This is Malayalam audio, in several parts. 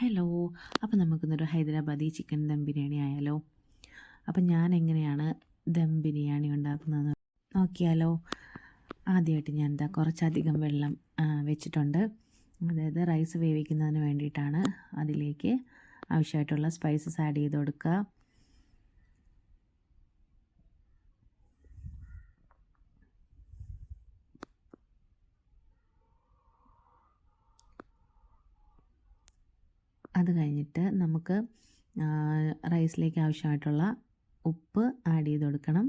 ഹലോ അപ്പോൾ നമുക്കിന്നൊരു ഹൈദരാബാദി ചിക്കൻ ദം ബിരിയാണി ആയാലോ? അപ്പം ഞാൻ എങ്ങനെയാണ് ദം ബിരിയാണി ഉണ്ടാക്കുന്നത് നോക്കിയാലോ? ആദ്യമായിട്ട് ഞാൻ എന്താ കുറച്ചധികം വെള്ളം വെച്ചിട്ടുണ്ട്. അതായത് റൈസ് വേവിക്കുന്നതിന് വേണ്ടിയിട്ടാണ് അതിലേക്ക് ആവശ്യമായിട്ടുള്ള സ്പൈസസ് ആഡ് ചെയ്ത് കൊടുക്കുക. അത് കഴിഞ്ഞിട്ട് നമുക്ക് റൈസിലേക്ക് ആവശ്യമായിട്ടുള്ള ഉപ്പ് ആഡ് ചെയ്ത് കൊടുക്കണം.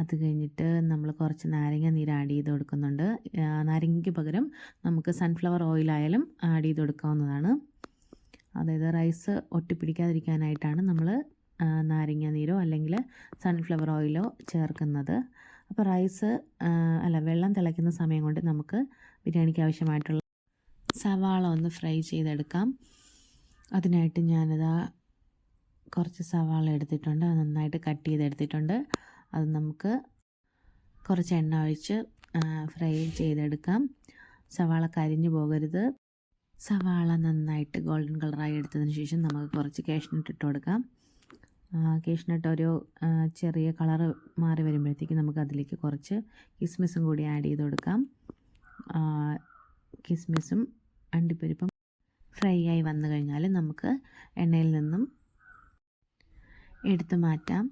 അത് കഴിഞ്ഞിട്ട് നമ്മൾ കുറച്ച് നാരങ്ങ നീര് ആഡ് ചെയ്ത് കൊടുക്കുന്നുണ്ട്. നാരങ്ങയ്ക്ക് പകരം നമുക്ക് സൺഫ്ലവർ ഓയിലായാലും ആഡ് ചെയ്ത് കൊടുക്കാവുന്നതാണ്. അതായത് റൈസ് ഒട്ടിപ്പിടിക്കാതിരിക്കാനായിട്ടാണ് നമ്മൾ നാരങ്ങ നീരോ അല്ലെങ്കിൽ സൺഫ്ലവർ ഓയിലോ ചേർക്കുന്നത്. അപ്പോൾ റൈസ് അല്ല വെള്ളം തിളയ്ക്കുന്ന സമയം കൊണ്ട് നമുക്ക് ബിരിയാണിക്ക് ആവശ്യമായിട്ടുള്ള സവാള ഒന്ന് ഫ്രൈ ചെയ്തെടുക്കാം. അതിനായിട്ട് ഞാനിതാ കുറച്ച് സവാള എടുത്തിട്ടുണ്ട്. അത് നന്നായിട്ട് കട്ട് ചെയ്തെടുത്തിട്ടുണ്ട്. അത് നമുക്ക് കുറച്ച് എണ്ണ ഒഴിച്ച് ഫ്രൈ ചെയ്തെടുക്കാം. സവാള കരിഞ്ഞു പോകരുത്. സവാള നന്നായിട്ട് ഗോൾഡൻ കളറായി എടുത്തതിന് ശേഷം നമുക്ക് കുറച്ച് കേഷ്നട്ട് ഇട്ട് കൊടുക്കാം. കേഷ്നട്ട് ഒരു ചെറിയ കളറ് മാറി വരുമ്പോഴത്തേക്ക് നമുക്ക് അതിലേക്ക് കുറച്ച് കിസ്മിസും കൂടി ആഡ് ചെയ്ത് കൊടുക്കാം. കിസ്മിസും അണ്ടിപ്പരിപ്പും ഫ്രൈ ആയി വന്നു കഴിഞ്ഞാൽ നമുക്ക് എണ്ണയിൽ നിന്നും എടുത്തു മാറ്റാം.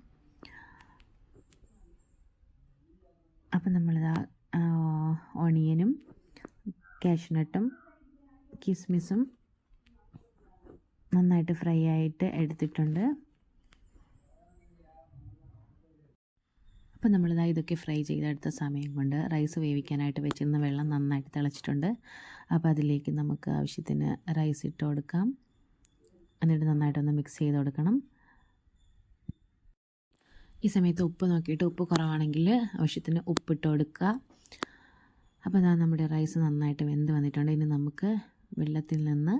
അപ്പം നമ്മളിതാ ഓണിയനും കാഷ്നട്ടും കിസ്മിസും നന്നായിട്ട് ഫ്രൈ ആയിട്ട് എടുത്തിട്ടുണ്ട്. അപ്പം നമ്മളിതാ ഇതൊക്കെ ഫ്രൈ ചെയ്തെടുത്ത സമയം കൊണ്ട് റൈസ് വേവിക്കാനായിട്ട് വെച്ചിരുന്ന വെള്ളം നന്നായിട്ട് തിളച്ചിട്ടുണ്ട്. അപ്പോൾ അതിലേക്ക് നമുക്ക് ആവശ്യത്തിന് റൈസ് ഇട്ട് കൊടുക്കാം. എന്നിട്ട് നന്നായിട്ടൊന്ന് മിക്സ് ചെയ്ത് കൊടുക്കണം. ഈ സമയത്ത് ഉപ്പ് നോക്കിയിട്ട് ഉപ്പ് കുറവാണെങ്കിൽ ആവശ്യത്തിന് ഉപ്പിട്ട് കൊടുക്കുക. അപ്പോൾ അതാ നമ്മുടെ റൈസ് നന്നായിട്ട് വെന്ത് വന്നിട്ടുണ്ട്. ഇനി നമുക്ക് വെള്ളത്തിൽ നിന്ന്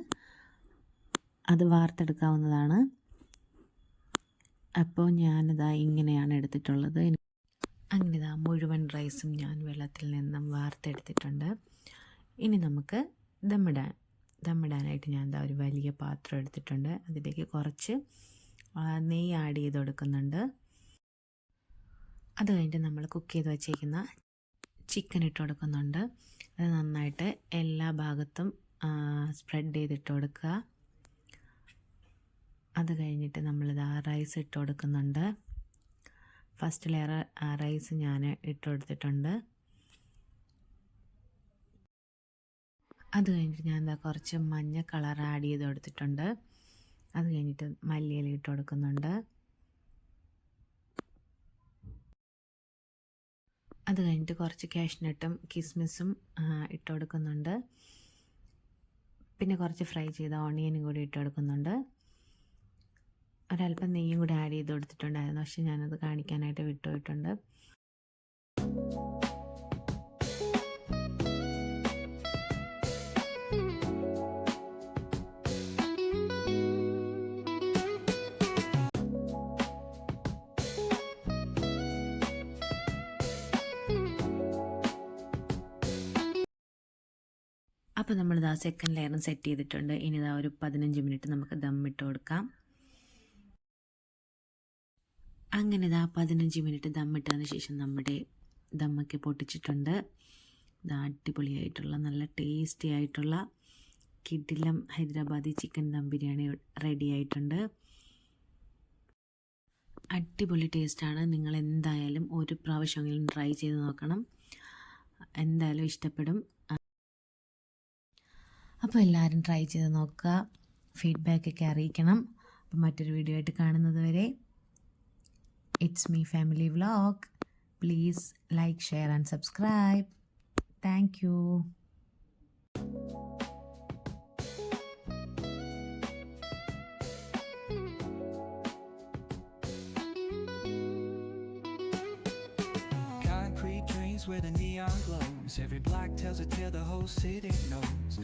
അത് വാർത്തെടുക്കാവുന്നതാണ്. അപ്പോൾ ഞാനിതാ ഇങ്ങനെയാണ് എടുത്തിട്ടുള്ളത്. അങ്ങനെ ഇതാ മുഴുവൻ റൈസും ഞാൻ വെള്ളത്തിൽ നിന്നും വാർത്തെടുത്തിട്ടുണ്ട്. ഇനി നമുക്ക് ദമ്മിടാൻ ദമ്മിടാനായിട്ട് ഞാൻ എന്താ ഒരു വലിയ പാത്രം എടുത്തിട്ടുണ്ട്. അതിലേക്ക് കുറച്ച് നെയ്യ് ആഡ് ചെയ്ത് കൊടുക്കുന്നുണ്ട്. അത് കഴിഞ്ഞിട്ട് നമ്മൾ കുക്ക് ചെയ്ത് വച്ചേക്കുന്ന ചിക്കൻ ഇട്ട് കൊടുക്കുന്നുണ്ട്. അത് നന്നായിട്ട് എല്ലാ ഭാഗത്തും സ്പ്രെഡ് ചെയ്തിട്ട് കൊടുക്കുക. അത് കഴിഞ്ഞിട്ട് നമ്മളിത് റൈസ് ഇട്ട് കൊടുക്കുന്നുണ്ട്. ഫസ്റ്റ് ലെയർ റൈസ് ഞാൻ ഇട്ട് കൊടുത്തിട്ടുണ്ട് അത് കഴിഞ്ഞിട്ട് ഞാൻ എന്താ കുറച്ച് മഞ്ഞ കളർ ആഡ് ചെയ്ത് കൊടുത്തിട്ടുണ്ട്. അത് കഴിഞ്ഞിട്ട് മല്ലിയില ഇട്ട് കൊടുക്കുന്നുണ്ട്. അത് കഴിഞ്ഞിട്ട് കുറച്ച് കാഷ്നട്ടും കിസ്മിസും ഇട്ട് കൊടുക്കുന്നുണ്ട്. പിന്നെ കുറച്ച് ഫ്രൈ ചെയ്ത ഓണിയനും കൂടി ഇട്ട് കൊടുക്കുന്നുണ്ട്. ഒരല്പം നെയ്യും കൂടി ആഡ് ചെയ്ത് കൊടുത്തിട്ടുണ്ടായിരുന്നു. പക്ഷെ ഞാനത് കാണിക്കാനായിട്ട് വിട്ടുപോയിട്ടുണ്ട്. അപ്പോൾ നമ്മളിതാ സെക്കൻഡ് ലെയറും സെറ്റ് ചെയ്തിട്ടുണ്ട്. ഇനി ഇതാ ഒരു പതിനഞ്ച് മിനിറ്റ് നമുക്ക് ദം ഇട്ട് കൊടുക്കാം. അങ്ങനെ ഇതാ പതിനഞ്ച് മിനിറ്റ് ദമ്മിട്ടതിന് ശേഷം നമ്മുടെ ദമ്മൊക്കെ പൊട്ടിച്ചിട്ടുണ്ട്. അടിപൊളിയായിട്ടുള്ള നല്ല ടേസ്റ്റി ആയിട്ടുള്ള കിഡിലം ഹൈദരാബാദി ചിക്കൻ ദം ബിരിയാണി റെഡി ആയിട്ടുണ്ട്. അടിപൊളി ടേസ്റ്റാണ് നിങ്ങൾ എന്തായാലും ഒരു പ്രാവശ്യമെങ്കിലും ട്രൈ ചെയ്ത് നോക്കണം. എന്തായാലും ഇഷ്ടപ്പെടും. അപ്പോൾ എല്ലാവരും ട്രൈ ചെയ്ത് നോക്കുക. ഫീഡ്ബാക്കൊക്കെ അറിയിക്കണം. അപ്പം മറ്റൊരു വീഡിയോ ആയിട്ട് കാണുന്നത് വരെ It's me, family vlog. Please like, share, and subscribe. Thank you. Where the neon glows, every tells a tale the whole city knows.